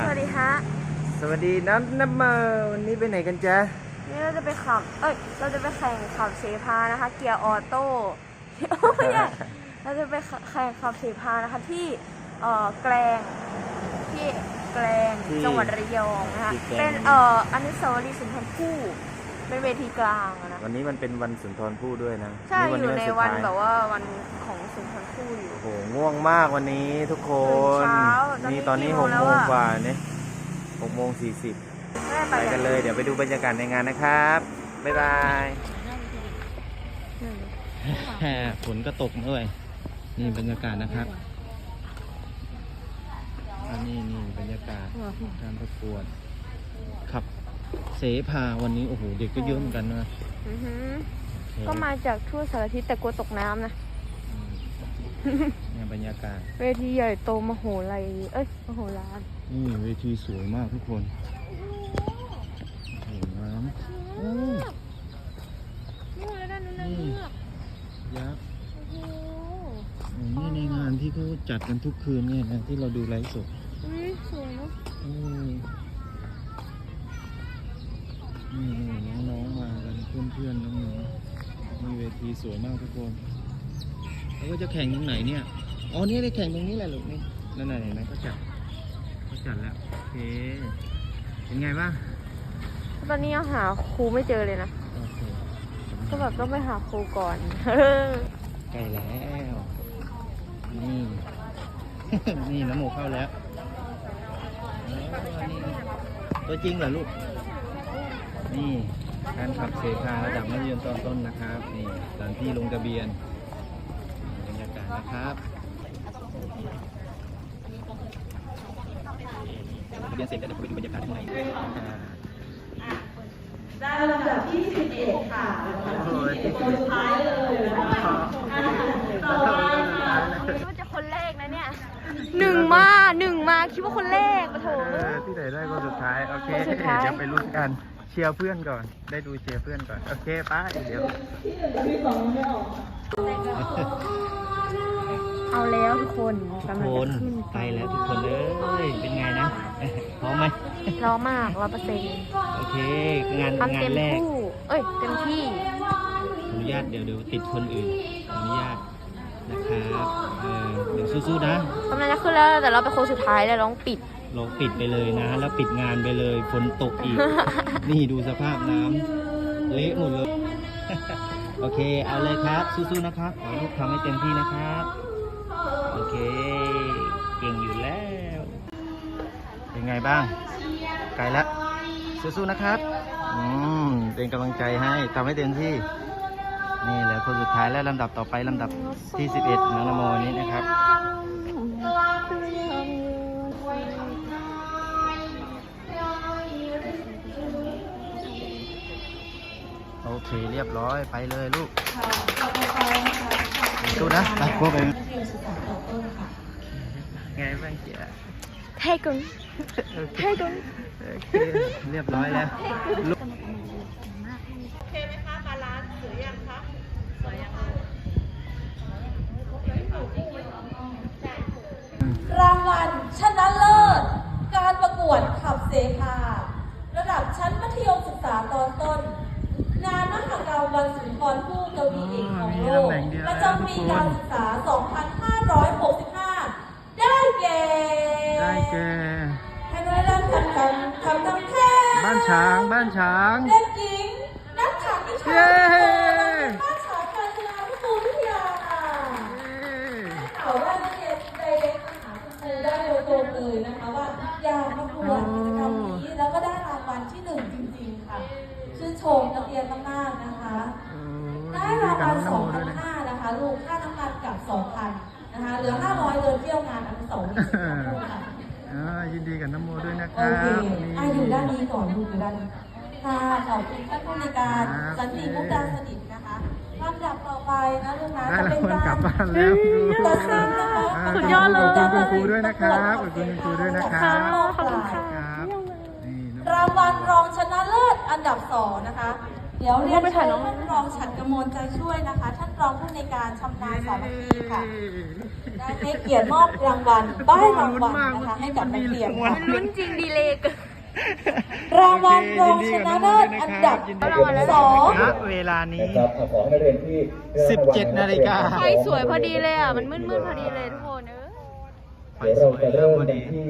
สวัสดีฮะ สวัสดีน้ำน้ำเมอร์วันนี้ไปไหนกันจ๊ะนี่เราจะไปขับ เอ้ย เราจะไปแข่งขับเสพานะคะ เกียร์ออโต้ไม่ใช่เราจะไปแข่งขับเสพานะคะที่เอ่อแกลงที่แกลงจังหวัดระยองนะคะ เป็นเอ่ออนุสาวรีย์สุนทรภู่ เป็นเวทีกลางอะนะ วันนี้มันเป็นวันสุนทรภู่ด้วยนะใช่อยู่ในสุดวันท้ายแบบว่าวันของสุนทรภู่อยู่ โอ้โหง่วงมากวันนี้ทุกคนตื่นเช้าตอนนี้นี่ตอนนี้กี่หโมกงแล้วโมงอะ กว่าเนี่ยหกโมงสี่สิบไม่ได้ไปไปกันเลยเดี๋ยวไปดูบรรยากาศในงานนะครับ บ๊ายบายฝนก็ตกด้วย นี่บรรยากาศนะครับอันนี้นี่บรรยากาศการประกวดขับ เสพาวันนี้โอ้โหเด็กก็เยอะเหมือนกันนะอือหือโอเคก็มาจากทั่วสารทิศแต่กลัวตกน้ำนะอืมเนี่ยบรรยากาศ เวทีใหญ่โตมโหฬารเอ้ยมโหฬารนี่เวทีสวยมากทุกคนโอ้โหน้ำโอ้นี่แล้วด้านนู้นนี่ยักษ์โอ้นี่ในงานที่เขาจัดกันทุกคืนเนี่ยนะที่เราดูไลฟ์สดอุ้ยสวยเนาะอืม นี่นี่น้องๆมากันเพื่อนๆน้องๆมีเวทีสวยมากทุกคน แล้วก็จะแข่งตรงไหนเนี่ย อ๋อนี่ได้แข่งตรงนี้แหละลูกนี่นั่นน่ะเห็นไหมเขาจัดเขาจัดแล้วโอเคเป็นไงบ้างตอนนี้ยังหาครูไม่เจอเลยนะ โอเคก็แบบต้องไปหาครูก่อนใกล้แล้วนี่ นี่น้ำหมูเข้าแล้วอ๋อนี่ตัวจริงเหรอลูก นี่การขับเสพาระดับมัธยมตอนต้นนะครับ นี่สถานที่ลงทะเบียนบรรยากาศนะครับลงทะเบียนเสร็จแล้วเดี๋ยวไปดูบรรยากาศข้างในอ่าได้ลำดับที่ 11 ค่ะลำดับที่11คนสุดท้ายเลยนะคะอ่าต่อมาค่ะคิดว่าจะคนแรกนะเนี่ยหนึ่งมาหนึ่งมาคิดว่าคนแรกปะโถเออที่ไหนได้คนสุดท้าย โอเคคนสุดท้ายเดี๋ยวไปลุ้นกันเชียร์เพื่อนก่อน ได้ดูเชียร์เพื่อนก่อน โอเคไป้าเดี๋ยว เอาแล้วทุกคนทุกกำลังคนจะขึ้นไปแล้วทุกคนเลยเป็นไงนะพร้อมไหมร้อมากร้อยเปอร์เซ็นต์โอเค งานทำงาเต็นมแรกคู่ เอ้ย เต็มที่ ขออนุญาตเดี๋ยวเดี๋ยวติดคนอื่นขออนุญาตนะครับเออเดี๋ยวสู้ๆนะ กำลังจะขึ้นแล้วแต่เราเป็นคนสุดท้ายแล้วร้องปิด เราปิดไปเลยนะ แล้วปิดงานไปเลยฝนตกอีก นี่ดูสภาพน้ำเละหมดเลย โอเค เอาเลยครับ สู้ๆนะครับ ขอให้ลูกทำให้เต็มที่นะครับ โอเค เก่งอยู่แล้ว เป็นไงบ้าง ไกลแล้วสู้ๆนะครับ อืม เป็นกำลังใจให้ทำให้เต็มที่ นี่แหละคนสุดท้ายและลำดับต่อไปลำดับที่ 11น้องนโมนี้นะครับ เคเรียบร้อยไปเลยลูกสู้นะไปพวกเองไงบ้างเจ๊ยเท่กุนเท่กุนโอเคเรียบร้อยแล้วลูกรางวัลชนะเลิศ การประกวดขับเสพาระดับชั้นมัธยมศึกษาตอนต้น งานมหกรรมวันสุนทรภู่กวีเอกของโลกประจำปีการศึกษา 2565 ได้แก่ได้แกทำทำทำทำทำทำแท้บ้านช้างบ้านช้าง เด็กหญิงนักขับวิชา เย้ บ้านฉางการกีฬาพิบูลวิทยาค่ะข่าวว่านักเรียนไดเรกมาหาคุณครูได้โดยตรงเลยนะคะว่าอยากประกวดกิจกรรมนี้แล้วก็ได้รางวัลที่หนึ่งจริงๆค่ะ ชื่นชมนักเรียนมากๆนะคะ ได้รางวัล2,500นะคะ ลูกค่าน้ำมันกลับ2,000นะคะ เหลือ 500เดินเที่ยวงานอนุสาวรีย์สุนทรภู่ค่ะอ่ายินดีกับน้ำโมด้วยนะคโอรับเคอะอยู่ด้านนี้ก่อนดูอยู่ด้านนี้ค่ะขอบคุณท่านผู้ในวยการสันติมุกดาสนิทนะคะลำดับต่อไปนะลูกนะได้จะราเป็งนวัลกากลัรบบ้านแล้วดูตัดสินนะคะอ่าสุดยอดเลยขอบคุณคุณครูด้วยนะครับขอบคุณคุณครูด้วยนะครับขอบคุณค่ะครับนี่น้ำรางวัลรองชนะเลิศอันดับสองนะคะ เดี๋ยวเรียนไปเชิถ่ายญน้องท่านรองฉัดกมลใจช่วยนะคะ ท่านรองผู้ในวยการชำนาญสามัคคีค่ะ ได้ให้เกียรติมอบรางวัลป้ายรางวัลนะคะให้กับนักเรียนค่ะลุ้นจริงดีเลยเกินรางวัลรองชนะเลิศอันดับสองณเวลานี้นะครับขอให้นักเรียนที่ได้รับรางวัล17 นาฬิกาไฟสวยพอดีเลยอะ มันมืดๆพอดีเลยทุกคนเออเดี๋ยวเราจะเริ่มกันที่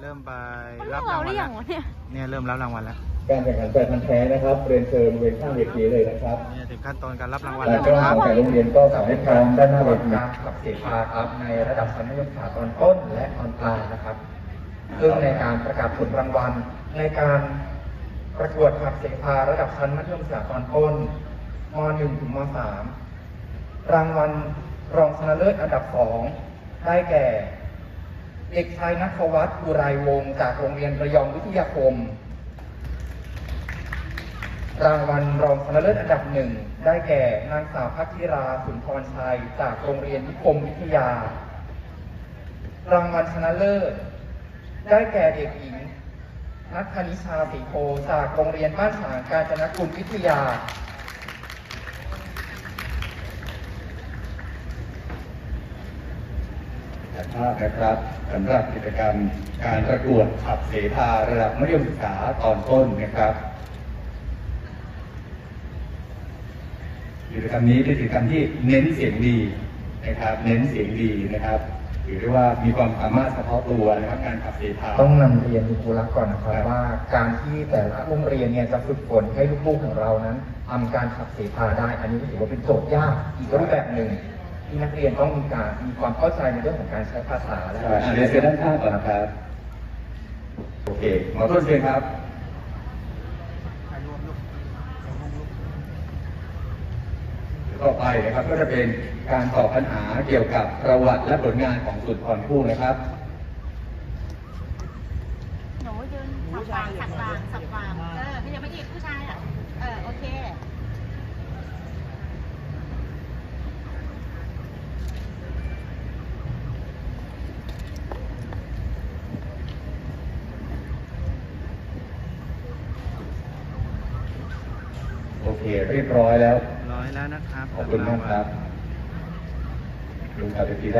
เริ่มไปมันรับเรารางหวัรืลอยัแล้วงวะเนี่ย เนี่ยเริ่มรับรางวัลแล้วการแข่งขันแฟนพันธุ์แท้นะครับเรียนเชิญเวรข้างเวทีเลยนะครับเนี่ยถึงขั้นตอนการรับรางวัลแล้แล้ววก็นะครับแต่โรงเรียนก็สามารถพร้อมด้านหน้าเวทีกับเสภาครับในระดับชั้นมัธยมศึกษาตอนต้นและตอนกลางนะครับ ซึ่งในการประกาศผลรางวัลในการประกวดขับเสภาระดับชั้นมัธยมศึกษาตอนต้นม .1 ถึงม .3 รางวัลรองชนะเลิศอันดับสองได้แก่ เด็กชายนัทวัฒน์อุไรวงศ์จากโรงเรียนระยองวิทยาคม รางวัลรองชนะเลิศอันดับหนึ่ง ได้แก่นางสาวพักธิราสุนทรชัย จากโรงเรียนนิคมวิทยา รางวัลชนะเลิศ ได้แก่เด็กหญิงนัทธนิชาสีโพจากโรงเรียนบ้านฉางกาญจนกุลวิทยา ถ่ายภาพนะครับสำหรับกิจกรรมการประกวดขับเสภาระดับมัธยมศึกษาตอนต้นนะครับกิจกรรมนี้เป็นกิจกรรมที่เน้นเสียงดีนะครับ เน้นเสียงดีนะครับถือได้ว่ามีความสามารถเฉพาะตัวนะครับการขับเสภาต้องนำเรียนคุณครูรักก่อนนะครับว่าการที่แต่ละโรงเรียนเนี่ยจะฝึกฝนให้ลูกๆของเรานั้นทำการขับเสพาได้ อันนี้ถือว่าเป็นโจทย์ยากอีกรูปแบบหนึ่ง นักเรียนต้องมีการมีความเข้าใจในเรื่องของการใช้ภาษาและใช่อะเรียนเชิญด้านข้างก่อนนะครับ โอเคหมอต้นเชิญครับต่อไปนะครับก็จะเป็นการตอบปัญหาเกี่ยวกับประวัติและผลงานของสุดพรคู่นะครับหนูยืนสับฟางสับฟางสับฟางเออพี่ยังไม่หยิบผู้ชายอะ เออ โอเค โอ เคเรียบร้อยแล้ว ร้อยแล้วนะครับ ขอบคุณมากครับลุงกับเวที